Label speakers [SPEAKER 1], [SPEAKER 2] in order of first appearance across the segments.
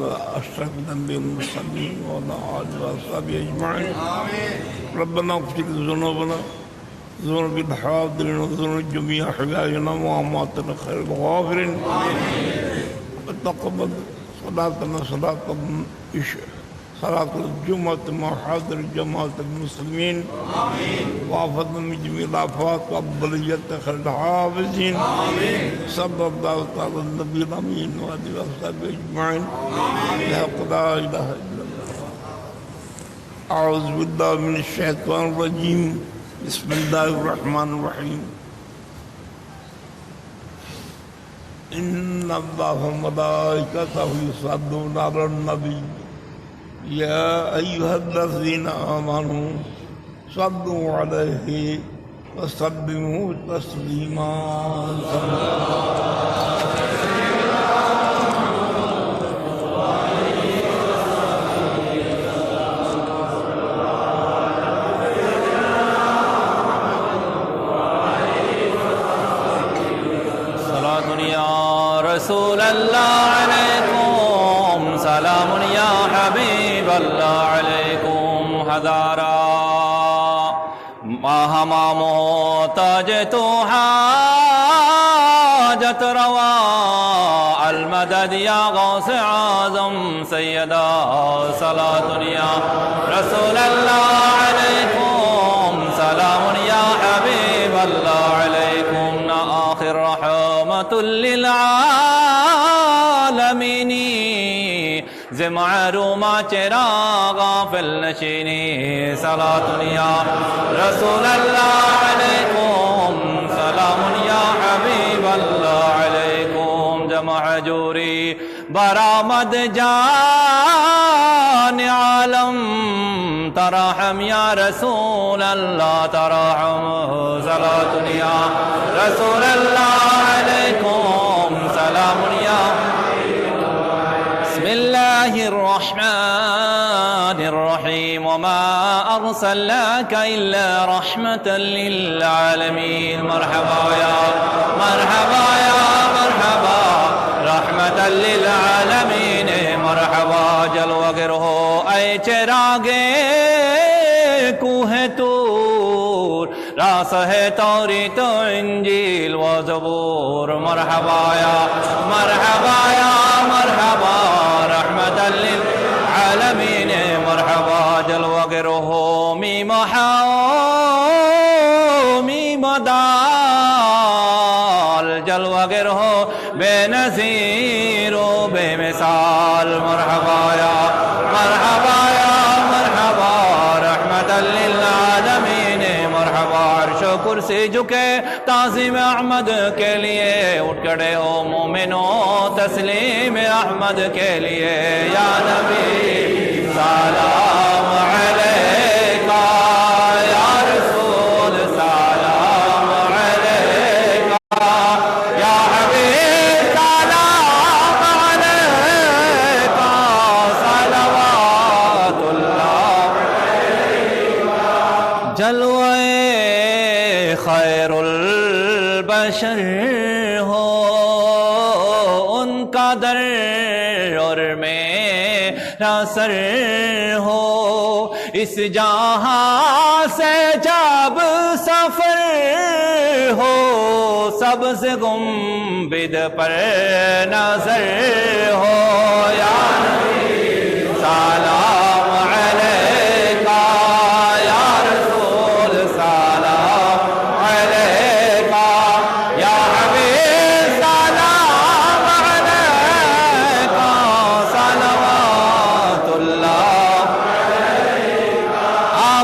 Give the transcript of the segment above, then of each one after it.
[SPEAKER 1] أشرف ذنب المسلمين وعلى آله وأصحابه أجمعين. ربنا اغفر ذنوبنا ذنوب الحاضرين وذنوب جميع حبايبنا وأمواتنا خير الغافرين. وتقبل صلاتنا صلاة العشاء صلاة الجمعة مع حاضر جماعة المسلمين. وعافظنا من جميع الآفات وأفضلية خير الحافظين صلى الله تعالى على النبي الأمين وآله وصحبه أجمعين. لا لا إله إلا الله. أعوذ بالله من الشيطان الرجيم. بسم الله الرحمن الرحيم. إن الله وملائكته يصلون على النبي. يا أيها الذين آمنوا صلوا عليه وسلموا تسليما.
[SPEAKER 2] صلاة يا رسول الله عليكم. سلام يا الله عليكم هزارا ما هما محتاج تو حاجت روا المدد يا غوث اعظم سيدا صلاة يا رسول الله عليكم. زمعر ما چراغا في النشيني صلاة يا رسول الله عليكم سلام يا حبيب الله عليكم جمع جوري برامد جان عالم ترحم يا رسول الله ترحم صلاة يا رسول الله عليكم سلام يا بسم الله الرحمن الرحيم وما أرسلناك إلا رحمة للعالمين. مرحبا يا مرحبا يا مرحبا رحمة للعالمين. مرحبا جل وغيره. أي چراغے کوہ تور راس ہے توری تو انجیل و زبور. مرحبا یا مرحبا یا مرحبا بے و بے مثال، مرحبا یا مرحبا یا، مرحبا رحمت للعالمین، مرحبا، عرش و کرسی جھکے، تعظیم احمد کے لیے، اٹھ کھڑے ہو مومنو، تسلیم احمد کے لیے، یا نبی، سلام علیکہ، یا رسول، سلام علیکہ۔ خیر البشر ہو، ان کا در اور میرا سر ہو۔ اس جہاں سے جب سفر ہو، سب سے گنبد پر نظر ہو۔ یا نبی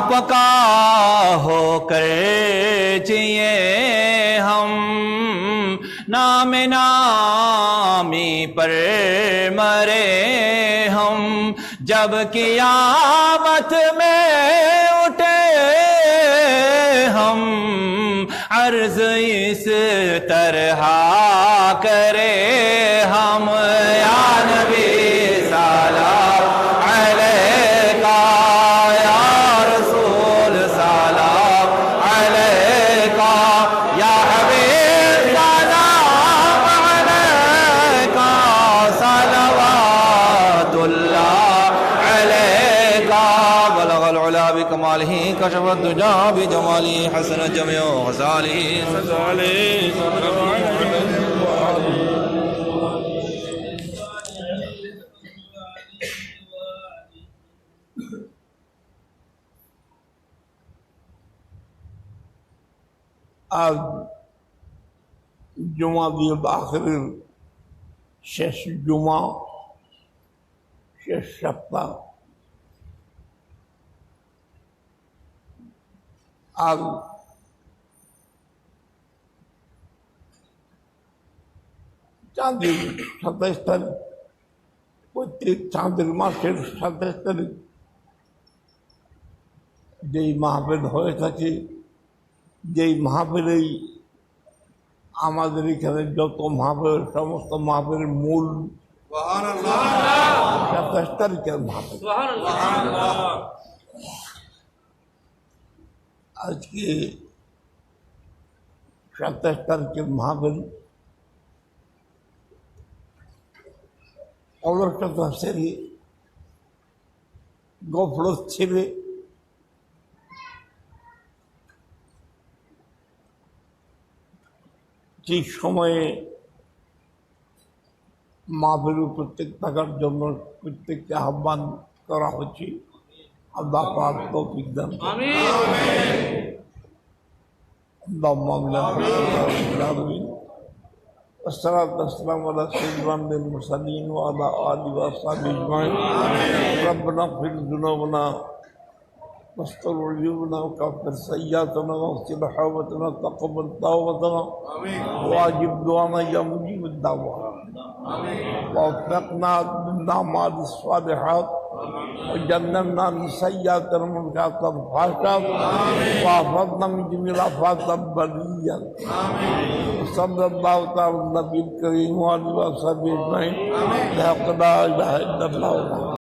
[SPEAKER 2] आपका होकर जिए हम। नाम नामी पर मरे हम। जब कियामत में उठे हम, अर्ज़ इस तरह करे हम। وآله كشف الدجى بجمالي حسن جميع خصاله
[SPEAKER 1] صلى عليه جمعہ دی भी شش جمعہ شش शेष আর চাঁদের সাতাইশ তারিখ প্রত্যেক চাঁদের মাসের সাতাইশ তারিখ যেই মাহফিল হয়ে থাকে যেই মাহফিলেই আমাদের এখানে যত মাহফিল সমস্ত মাহফিলের মূল সাতাশ তারিখের মাহফিল। আজকে সাতাশ তারিখের মাহফিল অলসত সেরে গফলত ছেড়ে ঠিক সময়ে মাহফিল উপস্থিত থাকার জন্য প্রত্যেককে আহ্বান করা হচ্ছে। আল্লাহ তৌফিক দান اللهم امين والصلاة والسلام على سيدنا المرسلين وعلى آله وأصحابه أجمعين ربنا اغفر ذنوبنا واستر عيوبنا وكفر سيئاتنا واغفر حوبتنا وتقبل توبتنا واجب دعانا يا مجيب الدعوات ووفقنا بالأعمال الصالحات وجنبنا من سيئات المنكرات والفحشات وحفظنا من جميع الآفات البرية صلى الله تعالى على النبي الكريم وعلى آله وصحبه أجمعين لا إله إلا الله